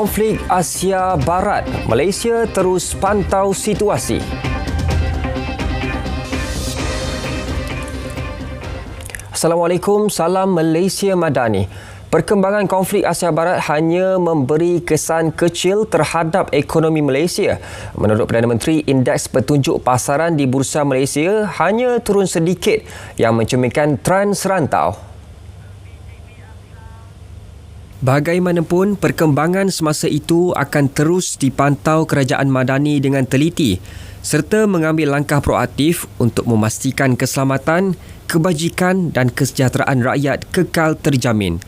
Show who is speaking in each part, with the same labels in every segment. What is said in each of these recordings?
Speaker 1: Konflik Asia Barat, Malaysia terus pantau situasi. Assalamualaikum, salam Malaysia Madani. Perkembangan konflik Asia Barat hanya memberi kesan kecil terhadap ekonomi Malaysia. Menurut Perdana Menteri, indeks petunjuk pasaran di Bursa Malaysia hanya turun sedikit yang mencerminkan trend serantau. Bagaimanapun, perkembangan semasa itu akan terus dipantau kerajaan Madani dengan teliti serta mengambil langkah proaktif untuk memastikan keselamatan, kebajikan dan kesejahteraan rakyat kekal terjamin.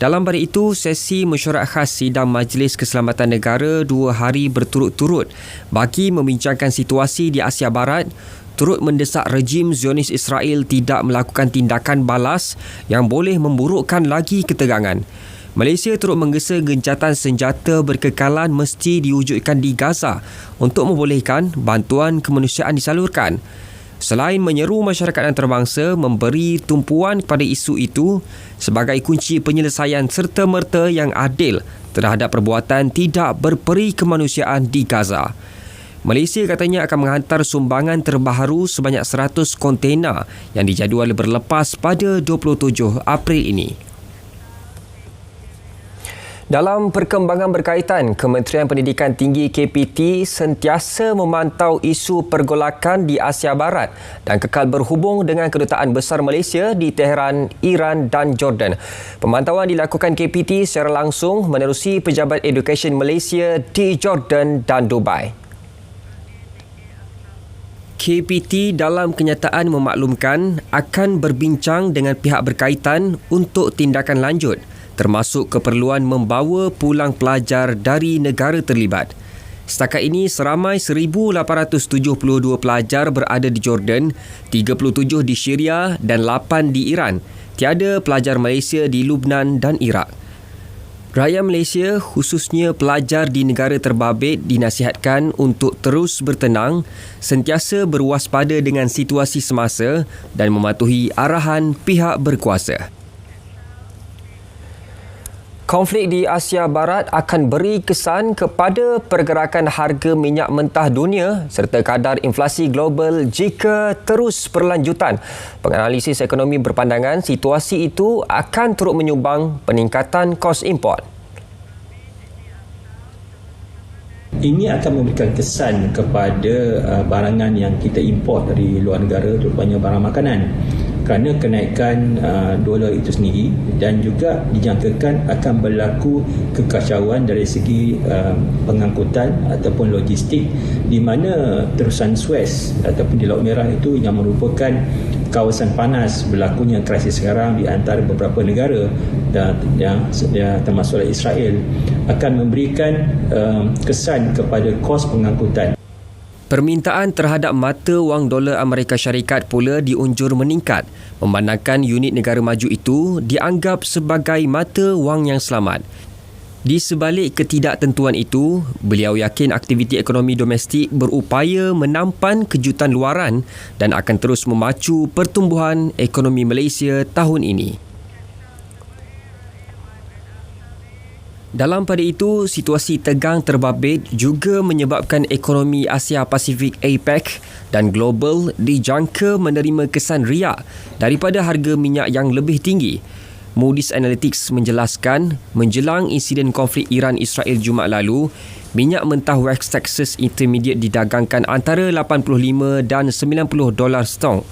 Speaker 1: Dalam pada itu, sesi mesyuarat khas sidang Majlis Keselamatan Negara dua hari berturut-turut bagi membincangkan situasi di Asia Barat turut mendesak rejim Zionis Israel tidak melakukan tindakan balas yang boleh memburukkan lagi ketegangan. Malaysia turut menggesa gencatan senjata berkekalan mesti diwujudkan di Gaza untuk membolehkan bantuan kemanusiaan disalurkan. Selain menyeru masyarakat antarabangsa memberi tumpuan kepada isu itu sebagai kunci penyelesaian serta-merta yang adil terhadap perbuatan tidak berperi kemanusiaan di Gaza. Malaysia katanya akan menghantar sumbangan terbaru sebanyak 100 kontena yang dijadual berlepas pada 27 April ini. Dalam perkembangan berkaitan, Kementerian Pendidikan Tinggi KPT sentiasa memantau isu pergolakan di Asia Barat dan kekal berhubung dengan Kedutaan Besar Malaysia di Tehran, Iran dan Jordan. Pemantauan dilakukan KPT secara langsung menerusi Pejabat Education Malaysia di Jordan dan Dubai. KPT dalam kenyataan memaklumkan akan berbincang dengan pihak berkaitan untuk tindakan lanjut termasuk keperluan membawa pulang pelajar dari negara terlibat. Setakat ini, seramai 1,872 pelajar berada di Jordan, 37 di Syria dan 8 di Iran. Tiada pelajar Malaysia di Lubnan dan Iraq. Rakyat Malaysia, khususnya pelajar di negara terbabit dinasihatkan untuk terus bertenang, sentiasa berwaspada dengan situasi semasa dan mematuhi arahan pihak berkuasa. Konflik di Asia Barat akan beri kesan kepada pergerakan harga minyak mentah dunia serta kadar inflasi global jika terus berlanjutan. Penganalisis ekonomi berpandangan situasi itu akan turut menyumbang peningkatan kos import.
Speaker 2: Ini akan memberikan kesan kepada uh, barangan yang kita import dari luar negara terutamanya barang makanan kerana kenaikan uh, dolar itu sendiri dan juga dijangkakan akan berlaku kekacauan dari segi uh, pengangkutan ataupun logistik di mana terusan Suez ataupun di Laut Merah itu yang merupakan kawasan panas berlakunya krisis sekarang di antara beberapa negara dan yang, yang termasuk Israel akan memberikan uh, kesan kepada kos pengangkutan
Speaker 1: Permintaan terhadap mata wang dolar Amerika Syarikat pula diunjur meningkat memandangkan unit negara maju itu dianggap sebagai mata wang yang selamat. Di sebalik ketidaktentuan itu, beliau yakin aktiviti ekonomi domestik berupaya menampan kejutan luaran dan akan terus memacu pertumbuhan ekonomi Malaysia tahun ini. Dalam pada itu, situasi tegang terbabit juga menyebabkan ekonomi Asia Pasifik APEC dan global dijangka menerima kesan riak daripada harga minyak yang lebih tinggi. Moody's Analytics menjelaskan, menjelang insiden konflik Iran-Israel Jumaat lalu, minyak mentah West Texas Intermediate didagangkan antara 85 dan 90 dolar setong.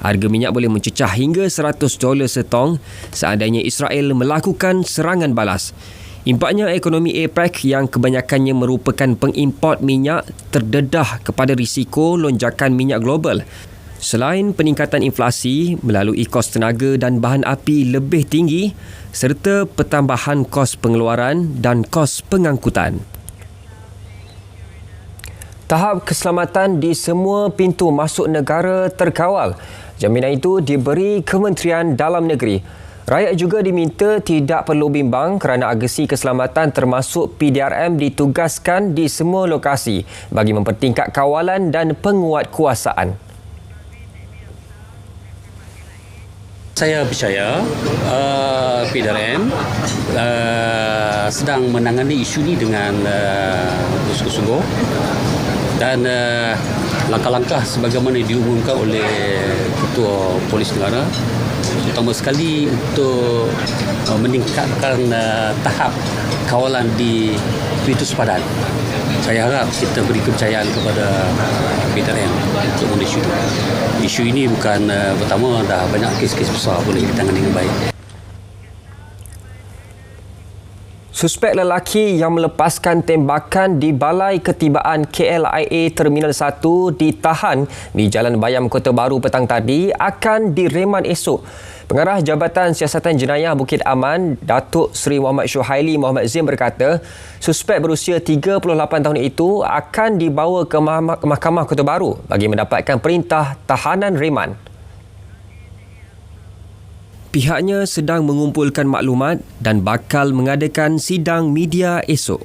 Speaker 1: Harga minyak boleh mencecah hingga 100 dolar setong seandainya Israel melakukan serangan balas. Impaknya ekonomi APEC yang kebanyakannya merupakan pengimport minyak terdedah kepada risiko lonjakan minyak global. Selain peningkatan inflasi melalui kos tenaga dan bahan api lebih tinggi serta pertambahan kos pengeluaran dan kos pengangkutan. Tahap keselamatan di semua pintu masuk negara terkawal. Jaminan itu diberi Kementerian Dalam Negeri. Rakyat juga diminta tidak perlu bimbang kerana agesi keselamatan termasuk PDRM ditugaskan di semua lokasi bagi mempertingkat kawalan dan penguatkuasaan.
Speaker 3: Saya percaya uh, PDRM uh, sedang menangani isu ini dengan uh, sungguh-sungguh dan uh, langkah-langkah sebagaimana diumumkan oleh Ketua Polis Negara terutama sekali untuk uh, meningkatkan uh, tahap kawalan di pintu sepadan. Saya harap kita beri kepercayaan kepada PDRM untuk mengenai isu ini. Isu ini bukan uh, pertama dah banyak kes-kes besar boleh ditangani dengan baik.
Speaker 1: Suspek lelaki yang melepaskan tembakan di Balai Ketibaan KLIA Terminal 1 ditahan di Jalan Bayam Kota Baru petang tadi akan direman esok. Pengarah Jabatan Siasatan Jenayah Bukit Aman, Datuk Seri Muhammad Syuhaili Muhammad Zim berkata, suspek berusia 38 tahun itu akan dibawa ke Mahkamah Kota Baru bagi mendapatkan perintah tahanan reman. Pihaknya sedang mengumpulkan maklumat dan bakal mengadakan sidang media esok.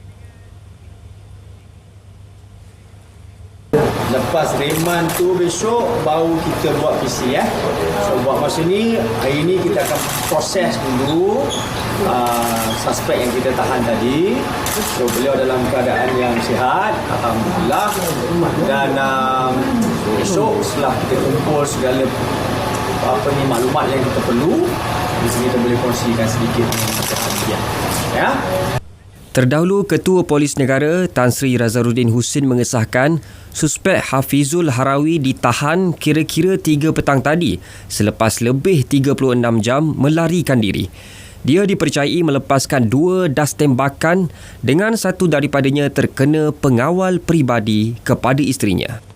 Speaker 4: Lepas reman tu besok baru kita buat PC ya. So buat masa ni hari ni kita akan proses dulu uh, suspek yang kita tahan tadi. So beliau dalam keadaan yang sihat alhamdulillah dan um, besok setelah kita kumpul segala apa ni maklumat yang kita perlu di sini kita boleh kongsikan sedikit dengan. Ya.
Speaker 1: Terdahulu Ketua Polis Negara Tan Sri Razaruddin Husin mengesahkan suspek Hafizul Harawi ditahan kira-kira 3 petang tadi selepas lebih 36 jam melarikan diri. Dia dipercayai melepaskan dua das tembakan dengan satu daripadanya terkena pengawal peribadi kepada isterinya.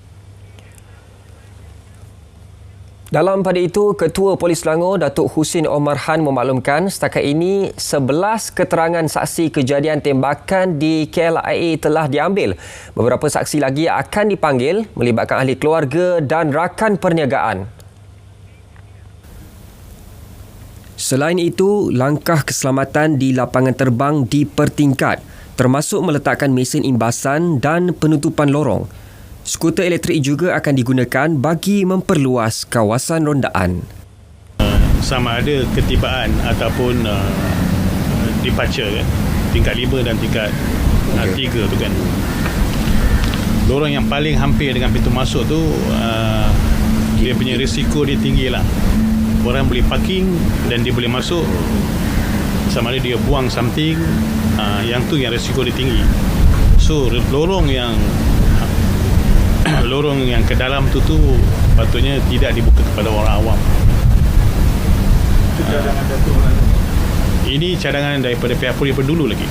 Speaker 1: Dalam pada itu, Ketua Polis Selangor Datuk Husin Omar Han memaklumkan setakat ini 11 keterangan saksi kejadian tembakan di KLIA telah diambil. Beberapa saksi lagi akan dipanggil melibatkan ahli keluarga dan rakan perniagaan. Selain itu, langkah keselamatan di lapangan terbang dipertingkat termasuk meletakkan mesin imbasan dan penutupan lorong. Skuter elektrik juga akan digunakan bagi memperluas kawasan rondaan.
Speaker 5: Sama ada ketibaan ataupun uh, departure kan. Tingkat 5 dan tingkat okay. uh, 3 tu kan. Lorong yang paling hampir dengan pintu masuk tu uh, dia punya risiko dia tinggi lah. Orang boleh parking dan dia boleh masuk sama ada dia buang something uh, yang tu yang risiko dia tinggi. So lorong yang lorong yang ke dalam tu tu patutnya tidak dibuka kepada orang awam. Uh, ini cadangan daripada pihak polis dulu lagi.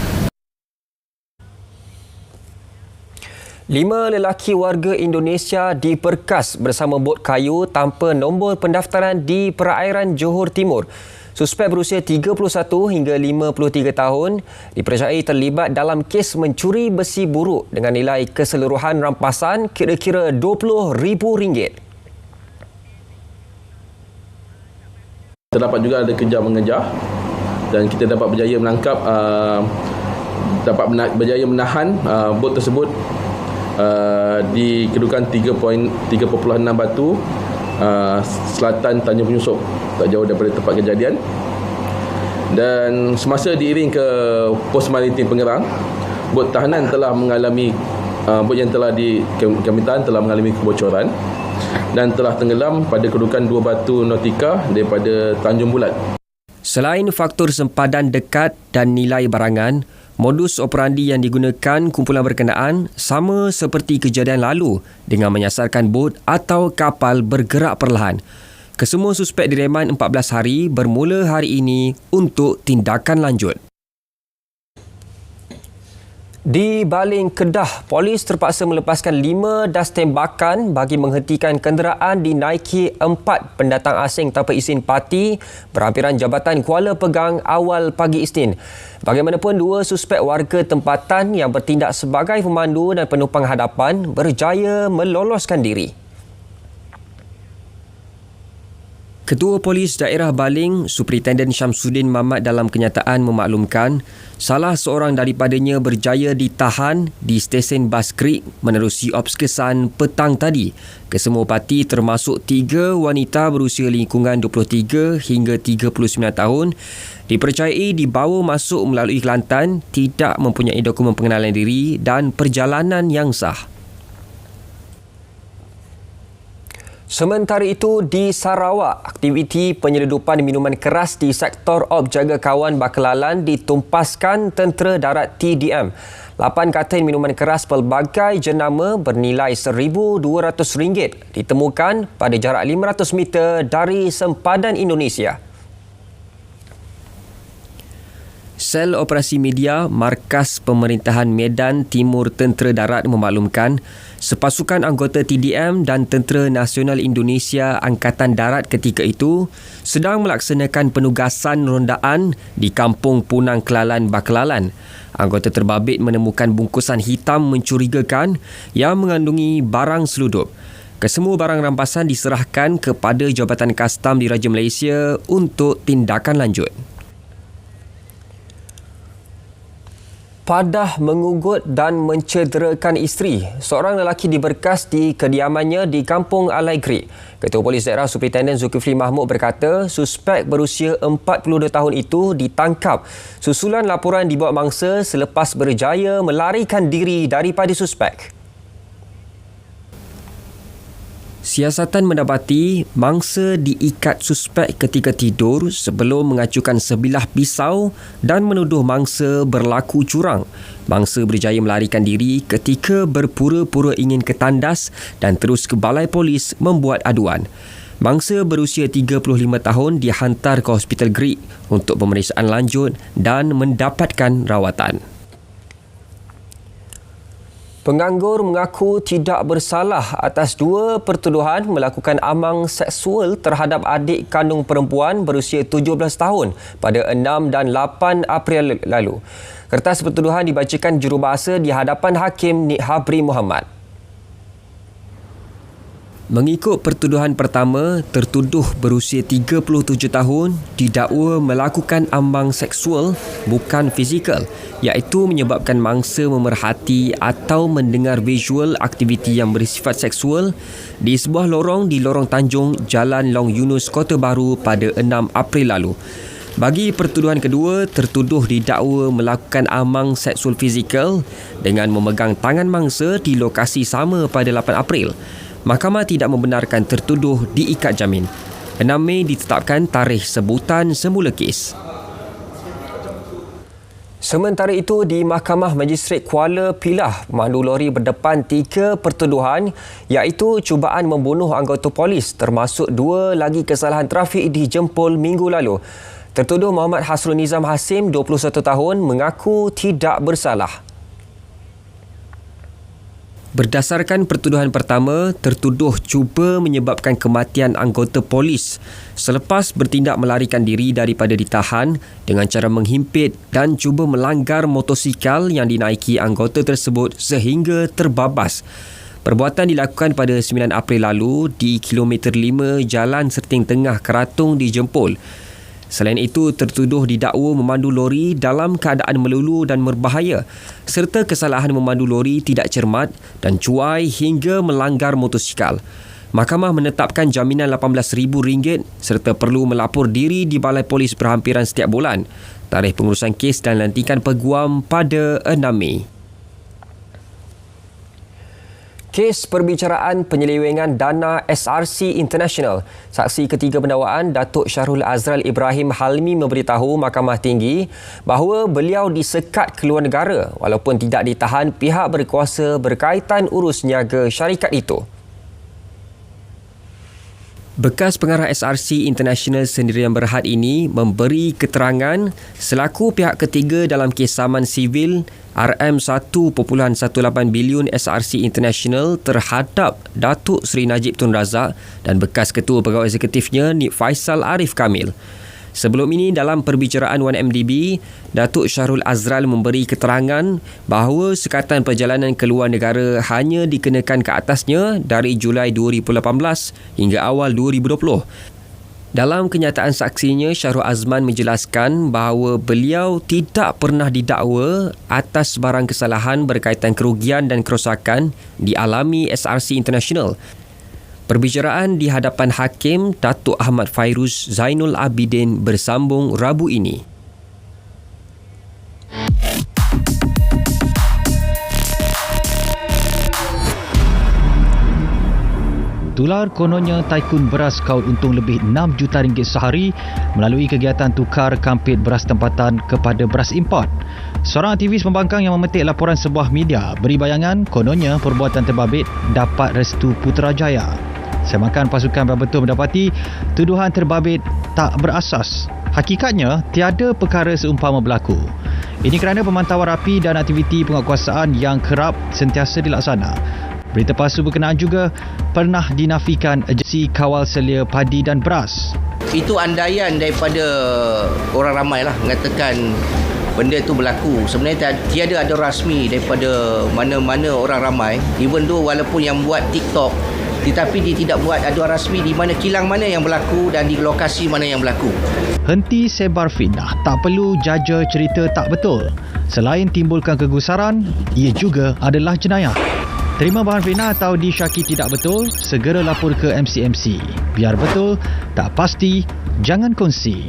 Speaker 1: Lima lelaki warga Indonesia diperkas bersama bot kayu tanpa nombor pendaftaran di perairan Johor Timur. Suspek berusia 31 hingga 53 tahun dipercayai terlibat dalam kes mencuri besi buruk dengan nilai keseluruhan rampasan kira-kira RM20,000.
Speaker 6: Terdapat juga ada kejar mengejar dan kita dapat berjaya menangkap uh, dapat berjaya menahan uh, bot tersebut uh, di kedudukan 3.6 batu uh, selatan Tanjung Penyusup tak jauh daripada tempat kejadian dan semasa diiring ke pos maritim pengerang bot tahanan telah mengalami uh, bot yang telah di kami tahan telah mengalami kebocoran dan telah tenggelam pada kedudukan dua batu nautika daripada Tanjung Bulat.
Speaker 1: Selain faktor sempadan dekat dan nilai barangan, Modus operandi yang digunakan kumpulan berkenaan sama seperti kejadian lalu dengan menyasarkan bot atau kapal bergerak perlahan. Kesemua suspek direman 14 hari bermula hari ini untuk tindakan lanjut. Di Baling Kedah, polis terpaksa melepaskan lima das tembakan bagi menghentikan kenderaan dinaiki empat pendatang asing tanpa izin parti berhampiran Jabatan Kuala Pegang awal pagi Isnin. Bagaimanapun, dua suspek warga tempatan yang bertindak sebagai pemandu dan penumpang hadapan berjaya meloloskan diri. Ketua Polis Daerah Baling, Superintendent Syamsuddin Mamat dalam kenyataan memaklumkan salah seorang daripadanya berjaya ditahan di stesen Bas Creek menerusi ops kesan petang tadi. Kesemua parti termasuk tiga wanita berusia lingkungan 23 hingga 39 tahun dipercayai dibawa masuk melalui Kelantan tidak mempunyai dokumen pengenalan diri dan perjalanan yang sah. Sementara itu di Sarawak, aktiviti penyeludupan minuman keras di sektor Op Jaga Kawan Bakelalan ditumpaskan Tentera Darat TDM. Lapan katin minuman keras pelbagai jenama bernilai RM1,200 ditemukan pada jarak 500 meter dari sempadan Indonesia. Sel Operasi Media Markas Pemerintahan Medan Timur Tentera Darat memaklumkan sepasukan anggota TDM dan Tentera Nasional Indonesia Angkatan Darat ketika itu sedang melaksanakan penugasan rondaan di Kampung Punang Kelalan Bakelalan. Anggota terbabit menemukan bungkusan hitam mencurigakan yang mengandungi barang seludup. Kesemua barang rampasan diserahkan kepada Jabatan Kastam di Raja Malaysia untuk tindakan lanjut. Padah mengugut dan mencederakan isteri. Seorang lelaki diberkas di kediamannya di Kampung Alai Creek. Ketua Polis Daerah Superintendent Zulkifli Mahmud berkata, suspek berusia 42 tahun itu ditangkap susulan laporan dibuat mangsa selepas berjaya melarikan diri daripada suspek. Siasatan mendapati mangsa diikat suspek ketika tidur sebelum mengacukan sebilah pisau dan menuduh mangsa berlaku curang. Mangsa berjaya melarikan diri ketika berpura-pura ingin ketandas dan terus ke balai polis membuat aduan. Mangsa berusia 35 tahun dihantar ke Hospital Greek untuk pemeriksaan lanjut dan mendapatkan rawatan. Penganggur mengaku tidak bersalah atas dua pertuduhan melakukan amang seksual terhadap adik kandung perempuan berusia 17 tahun pada 6 dan 8 April lalu. Kertas pertuduhan dibacakan jurubahasa di hadapan Hakim Nik Habri Muhammad. Mengikut pertuduhan pertama, tertuduh berusia 37 tahun didakwa melakukan ambang seksual bukan fizikal iaitu menyebabkan mangsa memerhati atau mendengar visual aktiviti yang bersifat seksual di sebuah lorong di Lorong Tanjung, Jalan Long Yunus, Kota Baru pada 6 April lalu. Bagi pertuduhan kedua, tertuduh didakwa melakukan amang seksual fizikal dengan memegang tangan mangsa di lokasi sama pada 8 April. Mahkamah tidak membenarkan tertuduh diikat jamin. 6 Mei ditetapkan tarikh sebutan semula kes. Sementara itu di Mahkamah Magistrate Kuala Pilah, pemandu lori berdepan tiga pertuduhan iaitu cubaan membunuh anggota polis termasuk dua lagi kesalahan trafik di Jempol minggu lalu. Tertuduh Muhammad Hasrul Nizam Hasim, 21 tahun, mengaku tidak bersalah. Berdasarkan pertuduhan pertama, tertuduh cuba menyebabkan kematian anggota polis selepas bertindak melarikan diri daripada ditahan dengan cara menghimpit dan cuba melanggar motosikal yang dinaiki anggota tersebut sehingga terbabas. Perbuatan dilakukan pada 9 April lalu di kilometer 5 Jalan Serting Tengah Keratung di Jempol. Selain itu, tertuduh didakwa memandu lori dalam keadaan melulu dan berbahaya serta kesalahan memandu lori tidak cermat dan cuai hingga melanggar motosikal. Mahkamah menetapkan jaminan RM18,000 serta perlu melapor diri di Balai Polis berhampiran setiap bulan. Tarikh pengurusan kes dan lantikan peguam pada 6 Mei. Kes perbicaraan penyelewengan dana SRC International. Saksi ketiga pendakwaan Datuk Syahrul Azral Ibrahim Halmi memberitahu Mahkamah Tinggi bahawa beliau disekat keluar negara walaupun tidak ditahan pihak berkuasa berkaitan urus niaga syarikat itu. Bekas pengarah SRC International Sendirian Berhad ini memberi keterangan selaku pihak ketiga dalam kes saman sivil RM1.18 bilion SRC International terhadap Datuk Seri Najib Tun Razak dan bekas ketua pegawai eksekutifnya Nik Faisal Arif Kamil. Sebelum ini dalam perbicaraan 1MDB, Datuk Syahrul Azral memberi keterangan bahawa sekatan perjalanan ke luar negara hanya dikenakan ke atasnya dari Julai 2018 hingga awal 2020. Dalam kenyataan saksinya, Syahrul Azman menjelaskan bahawa beliau tidak pernah didakwa atas barang kesalahan berkaitan kerugian dan kerosakan dialami SRC International. Perbicaraan di hadapan Hakim Datuk Ahmad Fairuz Zainul Abidin bersambung Rabu ini.
Speaker 7: Tular kononnya Taikun Beras kaut untung lebih 6 juta ringgit sehari melalui kegiatan tukar kampit beras tempatan kepada beras import. Seorang aktivis pembangkang yang memetik laporan sebuah media beri bayangan kononnya perbuatan terbabit dapat restu Putrajaya. Semakan pasukan betul mendapati tuduhan terbabit tak berasas. Hakikatnya, tiada perkara seumpama berlaku. Ini kerana pemantauan rapi dan aktiviti penguatkuasaan yang kerap sentiasa dilaksana. Berita palsu berkenaan juga pernah dinafikan agensi kawal selia padi dan beras.
Speaker 8: Itu andaian daripada orang ramai lah mengatakan benda tu berlaku. Sebenarnya tiada ada rasmi daripada mana-mana orang ramai. Even though walaupun yang buat TikTok tetapi dia tidak buat aduan rasmi di mana kilang mana yang berlaku dan di lokasi mana yang berlaku.
Speaker 7: Henti sebar fitnah. Tak perlu jaja cerita tak betul. Selain timbulkan kegusaran, ia juga adalah jenayah. Terima bahan fitnah atau disyaki tidak betul, segera lapor ke MCMC. Biar betul, tak pasti, jangan kongsi.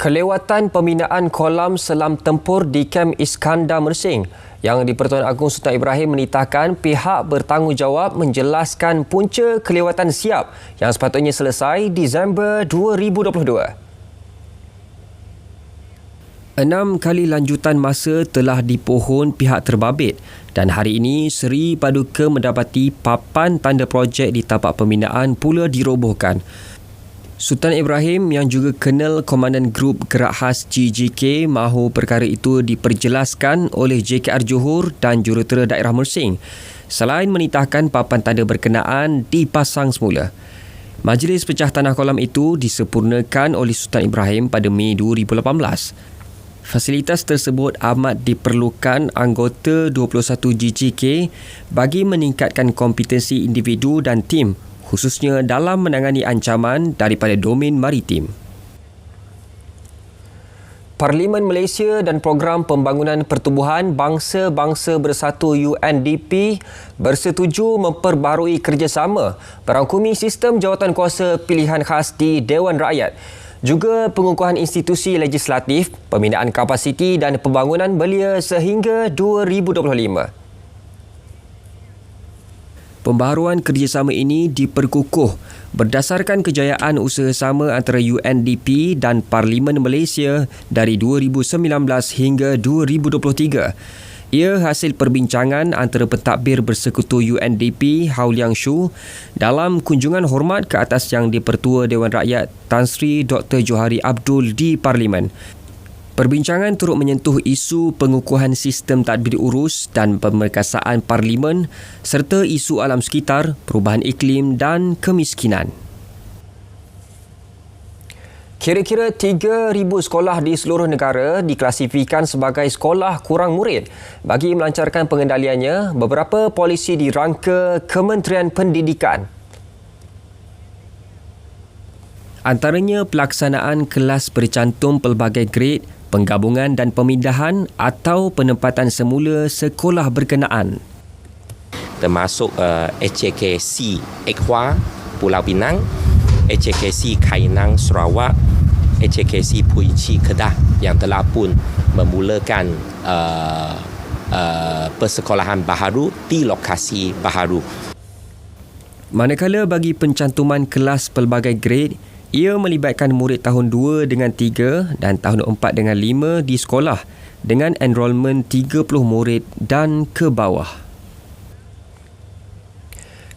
Speaker 1: Kelewatan pembinaan kolam selam tempur di Kem Iskandar Mersing yang di-Pertuan Agong Sultan Ibrahim menitahkan pihak bertanggungjawab menjelaskan punca kelewatan siap yang sepatutnya selesai Disember 2022. Enam kali lanjutan masa telah dipohon pihak terbabit dan hari ini Seri Paduka mendapati papan tanda projek di tapak pembinaan pula dirobohkan. Sultan Ibrahim yang juga kenal Komandan Grup Gerak Khas GGK mahu perkara itu diperjelaskan oleh JKR Johor dan Jurutera Daerah Mersing selain menitahkan papan tanda berkenaan dipasang semula. Majlis pecah tanah kolam itu disempurnakan oleh Sultan Ibrahim pada Mei 2018. Fasilitas tersebut amat diperlukan anggota 21 GGK bagi meningkatkan kompetensi individu dan tim khususnya dalam menangani ancaman daripada domen maritim. Parlimen Malaysia dan Program Pembangunan Pertubuhan Bangsa-Bangsa Bersatu UNDP bersetuju memperbarui kerjasama berangkumi sistem jawatan kuasa pilihan khas di Dewan Rakyat juga pengukuhan institusi legislatif, pembinaan kapasiti dan pembangunan belia sehingga 2025. Pembaharuan kerjasama ini diperkukuh berdasarkan kejayaan usaha sama antara UNDP dan Parlimen Malaysia dari 2019 hingga 2023. Ia hasil perbincangan antara pentadbir bersekutu UNDP Hauliang Shu dalam kunjungan hormat ke atas yang dipertua Dewan Rakyat Tan Sri Dr. Johari Abdul di Parlimen. Perbincangan turut menyentuh isu pengukuhan sistem tadbir urus dan pemerkasaan parlimen serta isu alam sekitar, perubahan iklim dan kemiskinan. Kira-kira 3,000 sekolah di seluruh negara diklasifikan sebagai sekolah kurang murid. Bagi melancarkan pengendaliannya, beberapa polisi dirangka Kementerian Pendidikan. Antaranya pelaksanaan kelas bercantum pelbagai grade penggabungan dan pemindahan atau penempatan semula sekolah berkenaan.
Speaker 9: Termasuk uh, HKC Ekhwa Pulau Pinang, HKC Kainang Sarawak, HKC Puichi Kedah yang telah pun memulakan uh, uh, persekolahan baharu di lokasi baharu.
Speaker 1: Manakala bagi pencantuman kelas pelbagai grade, ia melibatkan murid tahun 2 dengan 3 dan tahun 4 dengan 5 di sekolah dengan enrolment 30 murid dan ke bawah.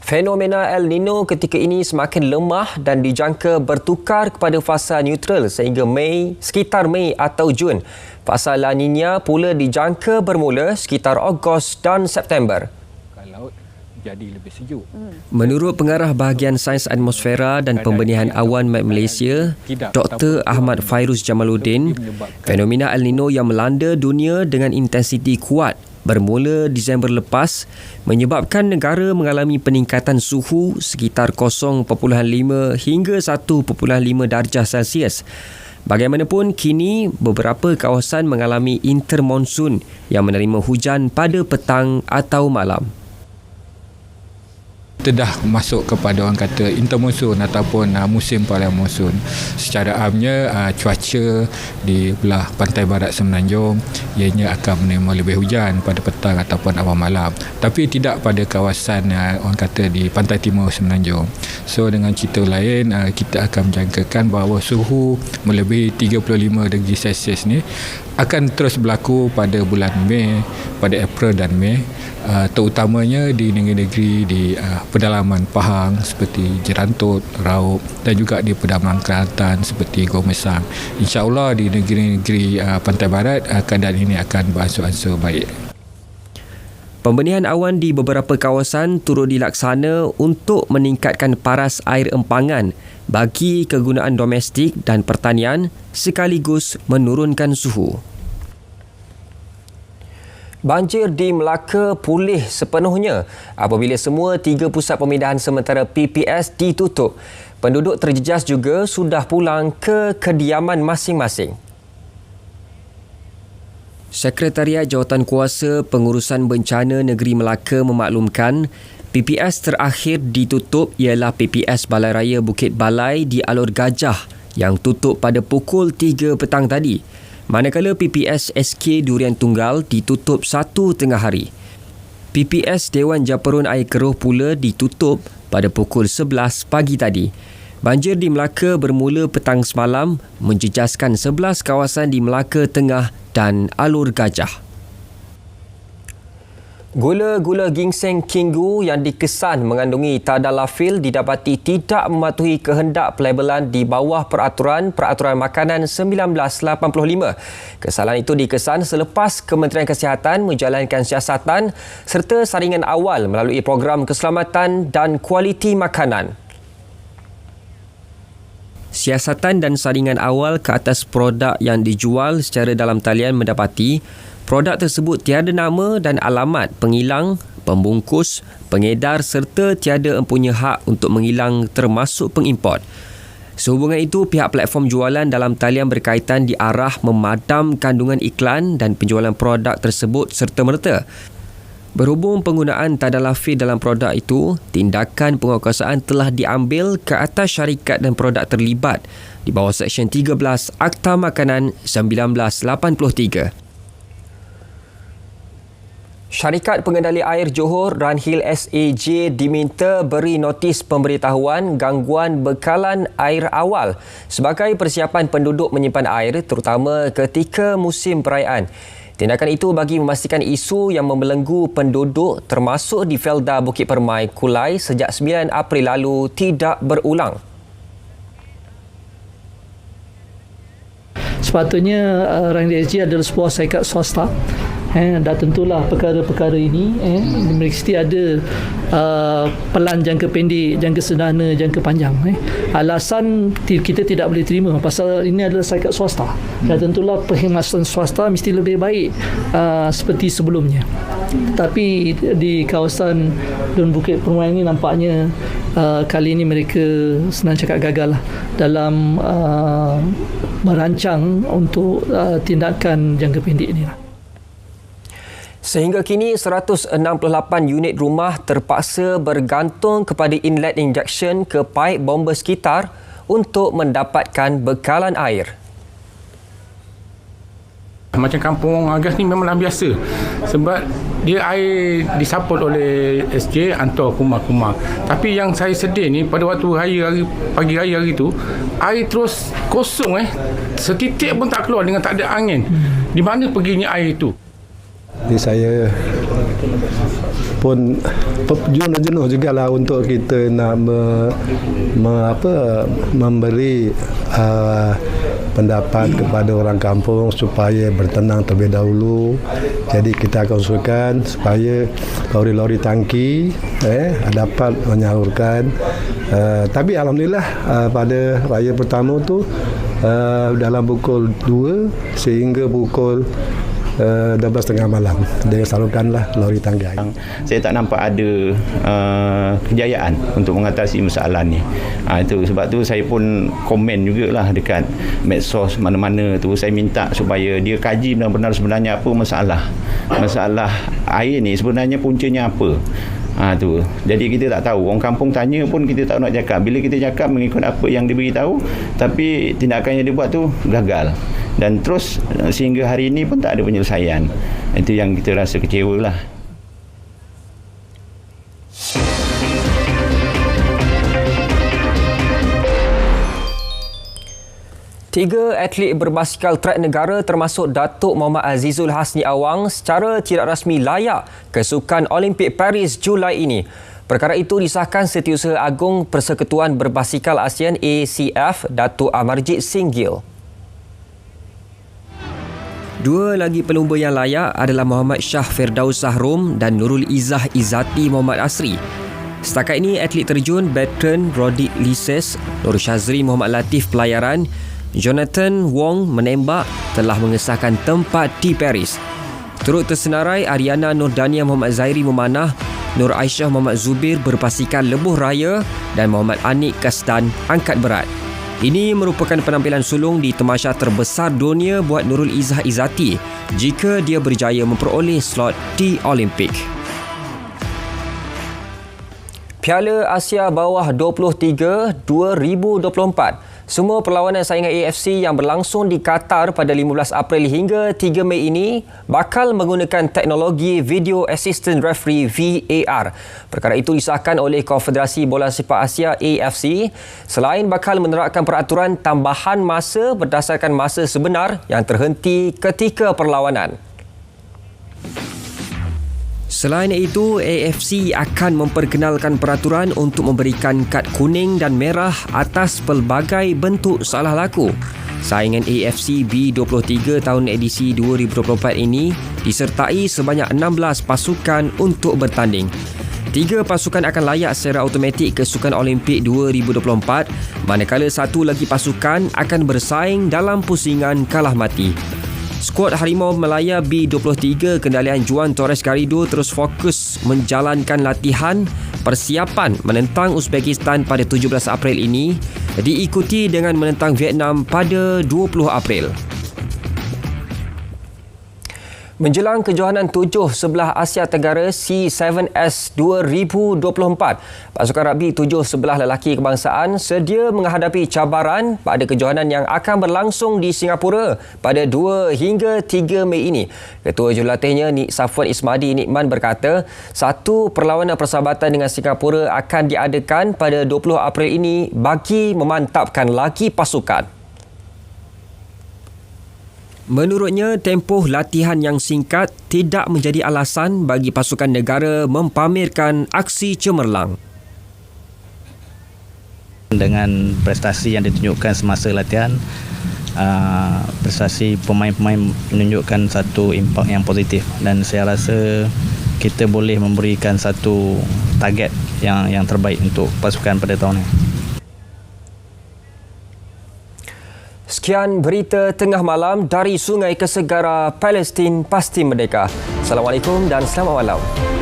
Speaker 1: Fenomena El Nino ketika ini semakin lemah dan dijangka bertukar kepada fasa neutral sehingga Mei, sekitar Mei atau Jun. Fasa La Nina pula dijangka bermula sekitar Ogos dan September.
Speaker 10: Jadi lebih sejuk.
Speaker 1: Menurut pengarah bahagian sains atmosfera dan pembenihan awan Met Malaysia, Dr. Ahmad Fairuz Jamaluddin, fenomena El Nino yang melanda dunia dengan intensiti kuat bermula Disember lepas menyebabkan negara mengalami peningkatan suhu sekitar 0.5 hingga 1.5 darjah Celsius. Bagaimanapun, kini beberapa kawasan mengalami intermonsun yang menerima hujan pada petang atau malam.
Speaker 10: Kita dah masuk kepada orang kata intermonsun ataupun uh, musim paling monsun. Secara amnya uh, cuaca di belah pantai barat Semenanjung ianya akan menerima lebih hujan pada petang ataupun awal malam. Tapi tidak pada kawasan uh, orang kata di pantai timur Semenanjung. So dengan cerita lain uh, kita akan menjangkakan bahawa suhu melebihi 35 darjah Celsius ni akan terus berlaku pada bulan Mei, pada April dan Mei uh, terutamanya di negeri-negeri di uh, pedalaman Pahang seperti Jerantut, Raub dan juga di pedalaman Kelantan seperti Gomesang. InsyaAllah di negeri-negeri uh, pantai barat uh, keadaan ini akan beransur-ansur baik.
Speaker 1: Pembenihan awan di beberapa kawasan turut dilaksana untuk meningkatkan paras air empangan bagi kegunaan domestik dan pertanian sekaligus menurunkan suhu. Banjir di Melaka pulih sepenuhnya apabila semua tiga pusat pemindahan sementara PPS ditutup. Penduduk terjejas juga sudah pulang ke kediaman masing-masing. Sekretariat Jawatan Kuasa Pengurusan Bencana Negeri Melaka memaklumkan PPS terakhir ditutup ialah PPS Balai Raya Bukit Balai di Alur Gajah yang tutup pada pukul 3 petang tadi. Manakala PPS SK Durian Tunggal ditutup satu tengah hari. PPS Dewan Japarun Air Keruh pula ditutup pada pukul 11 pagi tadi. Banjir di Melaka bermula petang semalam menjejaskan 11 kawasan di Melaka Tengah dan Alur Gajah. Gula-gula ginseng Kinggu yang dikesan mengandungi tadalafil didapati tidak mematuhi kehendak pelabelan di bawah peraturan Peraturan Makanan 1985. Kesalahan itu dikesan selepas Kementerian Kesihatan menjalankan siasatan serta saringan awal melalui program keselamatan dan kualiti makanan. Siasatan dan saringan awal ke atas produk yang dijual secara dalam talian mendapati produk tersebut tiada nama dan alamat pengilang, pembungkus, pengedar serta tiada empunya hak untuk mengilang termasuk pengimport. Sehubungan itu, pihak platform jualan dalam talian berkaitan diarah memadam kandungan iklan dan penjualan produk tersebut serta-merta. Berhubung penggunaan tadalafil dalam produk itu, tindakan penguasaan telah diambil ke atas syarikat dan produk terlibat di bawah Seksyen 13 Akta Makanan 1983. Syarikat Pengendali Air Johor Ranhil SAJ diminta beri notis pemberitahuan gangguan bekalan air awal sebagai persiapan penduduk menyimpan air terutama ketika musim perayaan. Tindakan itu bagi memastikan isu yang membelenggu penduduk termasuk di Felda Bukit Permai Kulai sejak 9 April lalu tidak berulang.
Speaker 11: Sepatutnya uh, Rangi SG adalah sebuah syarikat swasta eh, dan tentulah perkara-perkara ini eh, mesti ada uh, pelan jangka pendek, jangka sederhana, jangka panjang. Eh. Alasan kita tidak boleh terima pasal ini adalah syarikat swasta dan tentulah perkhidmatan swasta mesti lebih baik uh, seperti sebelumnya. Tapi di kawasan Dun Bukit Permai ini nampaknya uh, kali ini mereka senang cakap gagal lah dalam uh, merancang untuk uh, tindakan jangka pendek ini lah.
Speaker 1: Sehingga kini 168 unit rumah terpaksa bergantung kepada inlet injection ke paip bomba sekitar untuk mendapatkan bekalan air.
Speaker 12: Macam kampung gas ni memanglah biasa sebab dia air disupport oleh SJ hantar kumar-kumar. Tapi yang saya sedih ni pada waktu hari, hari pagi raya hari tu air terus kosong eh. Setitik pun tak keluar dengan tak ada angin. Di mana perginya air itu?
Speaker 13: Jadi saya pun jenuh-jenuh juga lah untuk kita nak me, me, apa, memberi uh, pendapat kepada orang kampung supaya bertenang terlebih dahulu. Jadi kita akan usulkan supaya lori-lori tangki eh dapat menyalurkan. Uh, tapi alhamdulillah uh, pada raya pertama tu uh, dalam pukul 2 sehingga pukul uh, 12.30 malam dia salurkanlah lori tangki air.
Speaker 14: Saya tak nampak ada uh, kejayaan untuk mengatasi masalah ni. Ha, itu sebab tu saya pun komen jugalah dekat medsos mana-mana tu saya minta supaya dia kaji benar-benar sebenarnya apa masalah. Masalah air ni sebenarnya puncanya apa. Ha, tu. Jadi kita tak tahu. Orang kampung tanya pun kita tak nak cakap. Bila kita cakap mengikut apa yang diberitahu, tapi tindakan yang dia buat tu gagal. Dan terus eh, sehingga hari ini pun tak ada penyelesaian. Itu yang kita rasa kecewa lah.
Speaker 1: Tiga atlet berbasikal trek negara termasuk Datuk Muhammad Azizul Hasni Awang secara tidak rasmi layak ke Sukan Olimpik Paris Julai ini. Perkara itu disahkan Setiausaha Agung Persekutuan Berbasikal ASEAN ACF Datuk Amarjit Singgil. Dua lagi pelumba yang layak adalah Muhammad Shah Firdaus Sahrum dan Nurul Izzah Izzati Muhammad Asri. Setakat ini, atlet terjun Bertrand Rodik Lises, Nur Shazri Muhammad Latif Pelayaran, Jonathan Wong menembak telah mengesahkan tempat di Paris. Turut tersenarai Ariana Nurdania Muhammad Zairi memanah, Nur Aisyah Muhammad Zubir berpastikan lebuh raya dan Muhammad Anik Kasdan angkat berat. Ini merupakan penampilan sulung di temasya terbesar dunia buat Nurul Izzah Izzati jika dia berjaya memperoleh slot di Olimpik. Piala Asia Bawah 23 2024 semua perlawanan saingan AFC yang berlangsung di Qatar pada 15 April hingga 3 Mei ini bakal menggunakan teknologi Video Assistant Referee VAR. Perkara itu disahkan oleh Konfederasi Bola Sepak Asia AFC selain bakal menerapkan peraturan tambahan masa berdasarkan masa sebenar yang terhenti ketika perlawanan. Selain itu, AFC akan memperkenalkan peraturan untuk memberikan kad kuning dan merah atas pelbagai bentuk salah laku. Saingan AFC B23 tahun edisi 2024 ini disertai sebanyak 16 pasukan untuk bertanding. Tiga pasukan akan layak secara automatik ke Sukan Olimpik 2024 manakala satu lagi pasukan akan bersaing dalam pusingan kalah mati. Skuad Harimau Melaya B23 kendalian Juan Torres Garrido terus fokus menjalankan latihan persiapan menentang Uzbekistan pada 17 April ini diikuti dengan menentang Vietnam pada 20 April. Menjelang kejohanan tujuh sebelah Asia Tenggara C7S 2024, pasukan rugby tujuh sebelah lelaki kebangsaan sedia menghadapi cabaran pada kejohanan yang akan berlangsung di Singapura pada 2 hingga 3 Mei ini. Ketua Jurulatihnya Nik Safwan Ismadi Nikman berkata, satu perlawanan persahabatan dengan Singapura akan diadakan pada 20 April ini bagi memantapkan lagi pasukan. Menurutnya, tempoh latihan yang singkat tidak menjadi alasan bagi pasukan negara mempamerkan aksi cemerlang.
Speaker 15: Dengan prestasi yang ditunjukkan semasa latihan, uh, prestasi pemain-pemain menunjukkan satu impak yang positif dan saya rasa kita boleh memberikan satu target yang yang terbaik untuk pasukan pada tahun ini.
Speaker 1: Sekian berita tengah malam dari Sungai Kesegara Palestin Pasti Merdeka. Assalamualaikum dan selamat malam.